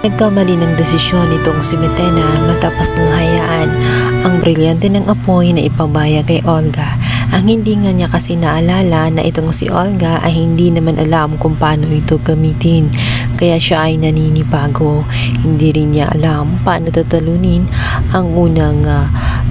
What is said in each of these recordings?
Nagkamali ng desisyon nitong si Metena matapos ng hayaan ang brilyante ng apoy na ipabaya kay Olga. Ang hindi nga niya kasi naalala na itong si Olga ay hindi naman alam kung paano ito gamitin. Kaya siya ay naninibago. Hindi rin niya alam paano tatalunin ang unang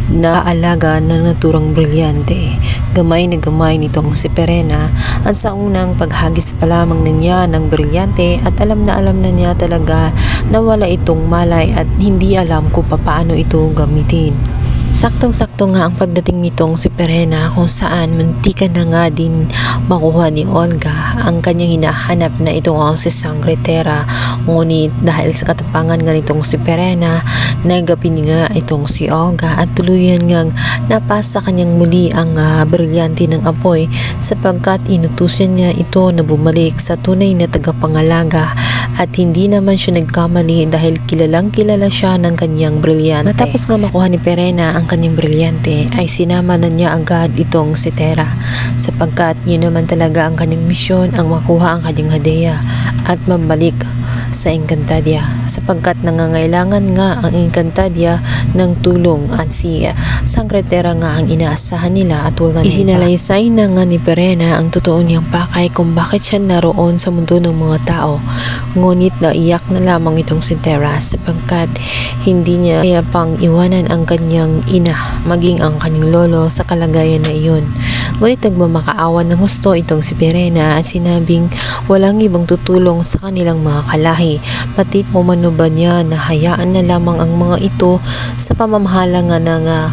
ah, naalaga na naturang brilyante. Gamay na gamay nitong si Perena at sa unang paghagis pa lamang na niya ng brilyante at alam na alam na niya talaga na wala itong malay at hindi alam kung paano ito gamitin. Saktong-sakto nga ang pagdating nitong si Perena kung saan muntika na nga din makuha ni Olga ang kanyang hinahanap na ito ang si Sangretera. Ngunit dahil sa katapangan nga nitong si Perena, nagapin nga itong si Olga at tuluyan ngang napasa kanyang muli ang ah, brilyante ng apoy sapagkat inutusan niya ito na bumalik sa tunay na tagapangalaga at hindi naman siya nagkamali dahil kilalang kilala siya ng kanyang brilyante. Matapos nga makuha ni Perena ang kanyang brilyante ay sinama na niya agad itong si Tera sapagkat yun naman talaga ang kanyang misyon ang makuha ang kanyang hadeya at mabalik sa Encantadia sapagkat nangangailangan nga ang Encantadia ng tulong at si Sangretera nga ang inaasahan nila at wala na Isinalaysay na nga ni Perena ang totoo niyang pakay kung bakit siya naroon sa mundo ng mga tao ngunit naiyak na lamang itong si Tera sapagkat hindi niya kaya pang iwanan ang kanyang ina maging ang kanyang lolo sa kalagayan na iyon. Ngunit nagmamakaawa ng gusto itong si Perena at sinabing walang ibang tutulong sa kanilang mga kalahi. Pati umano ba niya na hayaan na lamang ang mga ito sa pamamahala nga ng ah,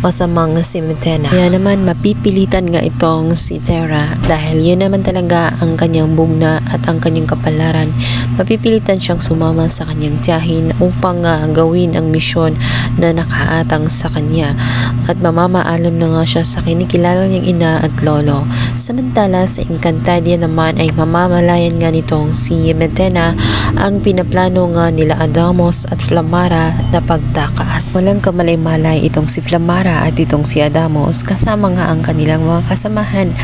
masamang si Metena. Kaya naman mapipilitan nga itong si Tera dahil yun naman talaga ang kanyang bugna at ang kanyang kapalaran. Mapipilitan siyang sumama sa kanyang tiyahin upang ah, gawin ang misyon na nakaatang sa kanya at mamamaalam na nga siya sa kinikilala niyang ina at lolo. Samantala sa Encantadia naman ay mamamalayan nga nitong si Metena ang pinaplano nga nila Adamos at Flamara na pagtakas. Walang kamalay-malay itong si Flamara at itong si Adamos kasama nga ang kanilang mga kasamahan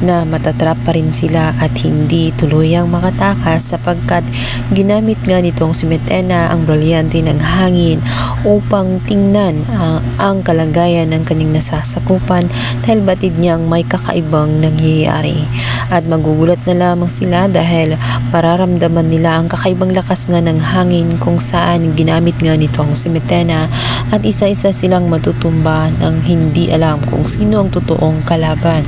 na matatrap pa rin sila at hindi tuluyang makatakas sapagkat ginamit nga nitong si Metena ang brilyante ng hangin upang tingnan ang, ang kalagayan ng kanyang nasasakupan dahil batid niyang may kakaibang nangyayari. At magugulat na lamang sila dahil mararamdaman nila ang kakaibang lakas nga ng hangin kung saan ginamit nga nitong si Metena at isa-isa silang matutumba ng hindi alam kung sino ang totoong kalaban.